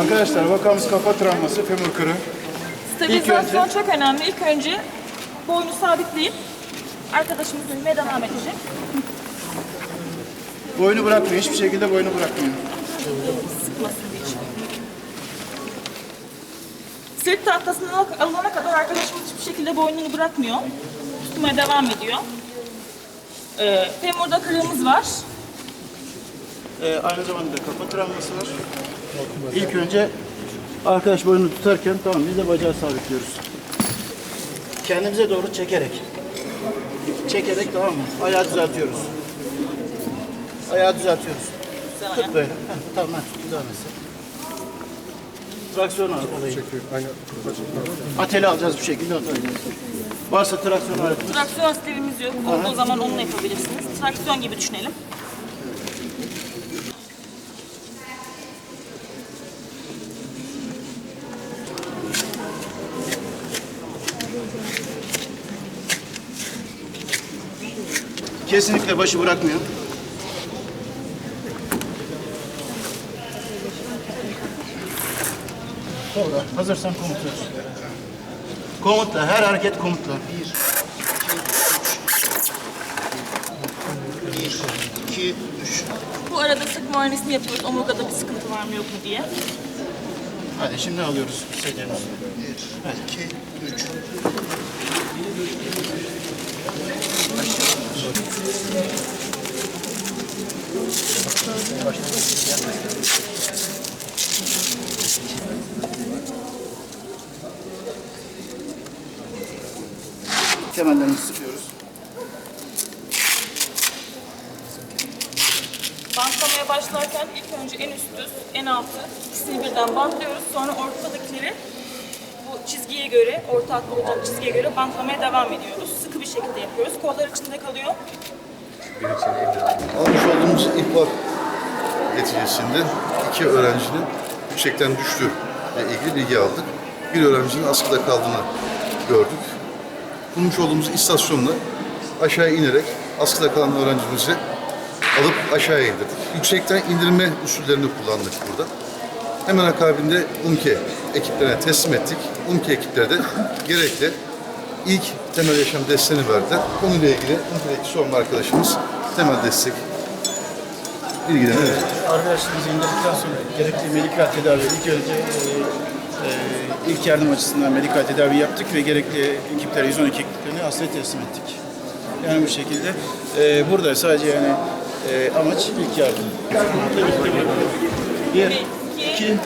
Arkadaşlar vakamız kafa travması, femur kırı. Stabilizasyon önce... çok önemli. İlk önce boynu sabitleyin. Arkadaşımız ölmeye devam edecek. Boynu bırakmıyor, hiçbir şekilde boynu bırakmıyor. Sırt tahtasından alana kadar arkadaşımız hiçbir şekilde boynunu bırakmıyor. Tutmaya devam ediyor. Ee, femurda kırığımız var. Ee, aynı zamanda kafa travması var. İlk önce arkadaş boynunu tutarken tamam biz de bacağı sabitliyoruz. Kendimize doğru çekerek. Çekerek tamam mı? Ayağı düzeltiyoruz. Ayağı düzeltiyoruz. Tut böyle. Heh, tamam etsin. Traksiyon alayı. Ateli alacağız bir şekilde. Varsa traksiyon aletimiz. Traksiyon stilimiz yok. Olduğu zaman onunla yapabilirsiniz. Traksiyon gibi düşünelim. Kesinlikle başı bırakmıyor. Sonra hazırsan komutluyoruz. Komutla, her hareket komutla. Bir, iki, üç. Bir, iki, üç. Bu arada sık muayenesini yapıyoruz. Omurgada bir sıkıntı var mı yok mu diye. Hadi şimdi alıyoruz sedyemizi. Bir, iki, üç. Kemerlerimizi sıkıyoruz. Bantlamaya başlarken ilk önce en üstü, en altı ikisini birden bantlıyoruz. Sonra ortadakileri bu çizgiye göre, orta hatta olacak çizgiye göre bantlamaya devam ediyoruz. Sıkı bir şekilde yapıyoruz. Kollar içinde kalıyor. Almış olduğumuz ihbar neticesinde iki öğrencinin yüksekten düştüğü ile ilgili bilgi aldık. Bir öğrencinin askıda kaldığını gördük. Bulmuş olduğumuz istasyonla aşağı inerek askıda kalan öğrencimizi alıp aşağıya indirdik. Yüksekten indirme usullerini kullandık burada. Hemen akabinde UMKE ekiplerine teslim ettik. UMKE ekipleri de gerekli ilk temel yaşam desteğini verdiler. Konuyla ilgili UMKE'deki sorumlu arkadaşımız temel destek bilgilerini verdi. Arkadaşlarımızı indirdikten sonra gerekli medikal tedavi ilk önce e, e, ilk yardım açısından medikal tedavi yaptık ve gerekli ekiplere 112 ekiplerine hastaya teslim ettik. Yani bu şekilde e, burada sadece yani e, amaç ilk yardım. Bir, iki, iki,